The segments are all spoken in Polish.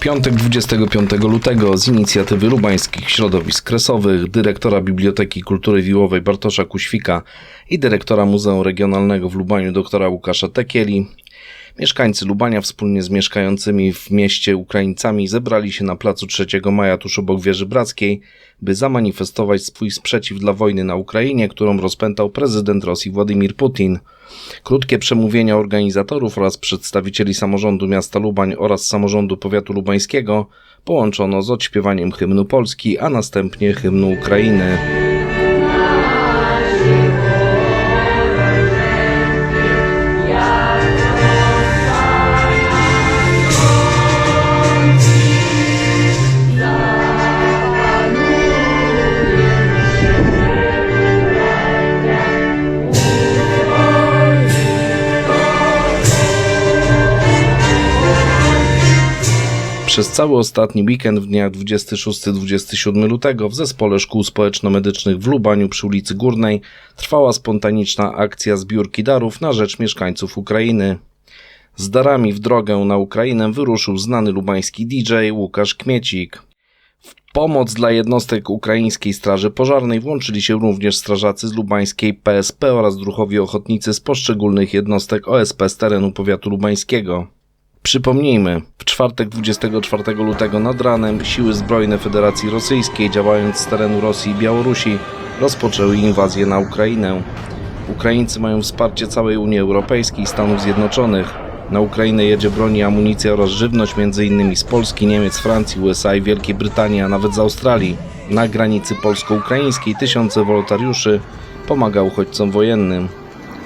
piątek 25 lutego z inicjatywy lubańskich środowisk kresowych, dyrektora Biblioteki Kultury Wiłowej Bartosza Kuświka i dyrektora Muzeum Regionalnego w Lubaniu doktora Łukasza Tekieli, mieszkańcy Lubania wspólnie z mieszkającymi w mieście Ukraińcami zebrali się na placu 3 maja tuż obok wieży brackiej, by zamanifestować swój sprzeciw dla wojny na Ukrainie, którą rozpętał prezydent Rosji Władimir Putin. Krótkie przemówienia organizatorów oraz przedstawicieli samorządu miasta Lubań oraz samorządu powiatu lubańskiego połączono z odśpiewaniem hymnu Polski, a następnie hymnu Ukrainy. Przez cały ostatni weekend w dniach 26-27 lutego w Zespole Szkół Społeczno-Medycznych w Lubaniu przy ulicy Górnej trwała spontaniczna akcja zbiórki darów na rzecz mieszkańców Ukrainy. Z darami w drogę na Ukrainę wyruszył znany lubański DJ Łukasz Kmiecik. W pomoc dla jednostek ukraińskiej Straży Pożarnej włączyli się również strażacy z lubańskiej PSP oraz druhowi ochotnicy z poszczególnych jednostek OSP z terenu powiatu lubańskiego. Przypomnijmy, w czwartek 24 lutego nad ranem siły zbrojne Federacji Rosyjskiej działając z terenu Rosji i Białorusi rozpoczęły inwazję na Ukrainę. Ukraińcy mają wsparcie całej Unii Europejskiej i Stanów Zjednoczonych. Na Ukrainę jedzie broń i amunicja oraz żywność m.in. z Polski, Niemiec, Francji, USA i Wielkiej Brytanii, a nawet z Australii. Na granicy polsko-ukraińskiej tysiące wolontariuszy pomaga uchodźcom wojennym.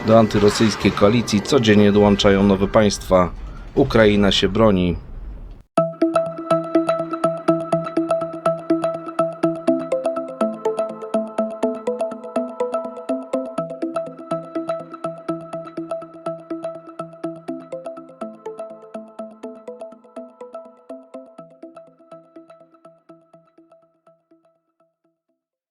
Do antyrosyjskiej koalicji codziennie dołączają nowe państwa. Ukraina się broni.